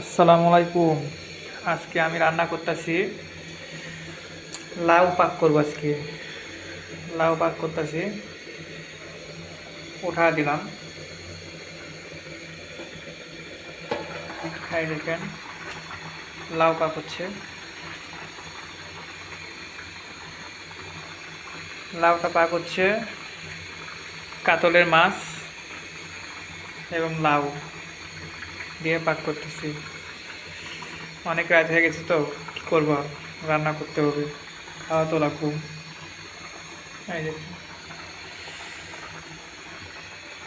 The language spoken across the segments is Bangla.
আসসালামু আলাইকুম। আজকে আমি রান্না করতেছি লাউ পাক করব আজকে। লাউ পাক করতেছি উঠা দিলাম। এই দেখেন লাউ পাক হচ্ছে। লাউটা পাক হচ্ছে কাতলের মাছ এবং লাউ। দিয়ে পাক করতেছি। অনেক রাত হয়ে গেছে তো, কি করব? রান্না করতে হবে। খাওয়া তো লাগবো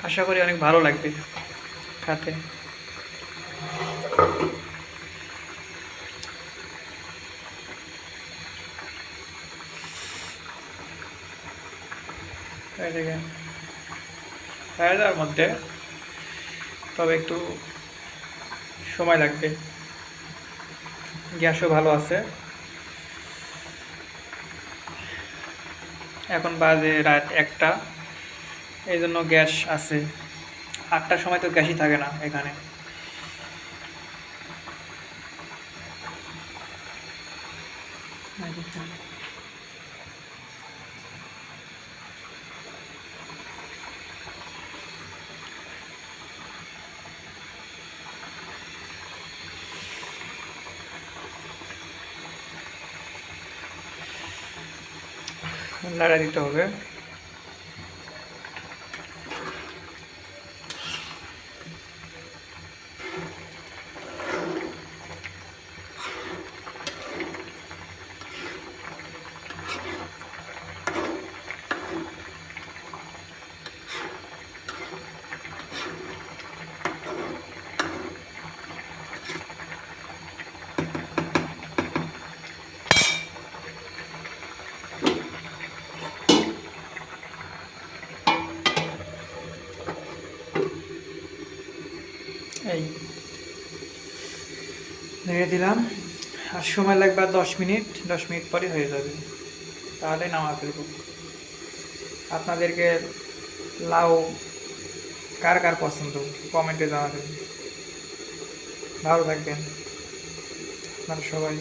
আশা করি অনেক ভালো লাগবে খাতে। দেখেন। মধ্যে তবে একটু সময় লাগবে। গ্যাসও ভালো আছে। এখন বাজে রাত একটা। এই জন্য গ্যাস আছে। আটটার সময় তো গ্যাসই থাকে না এখানে। নাড়া দিতে হবে। এই নেড়ে দিলাম। আর সময় লাগবে আর দশ মিনিট দশ মিনিট পরে হয়ে যাবে। তাহলে নামা ফেলব আপনাদেরকে লাউ কার কার পছন্দ? কমেন্টে জানাবেন। ভালো থাকবেন। আপনারা সবাই।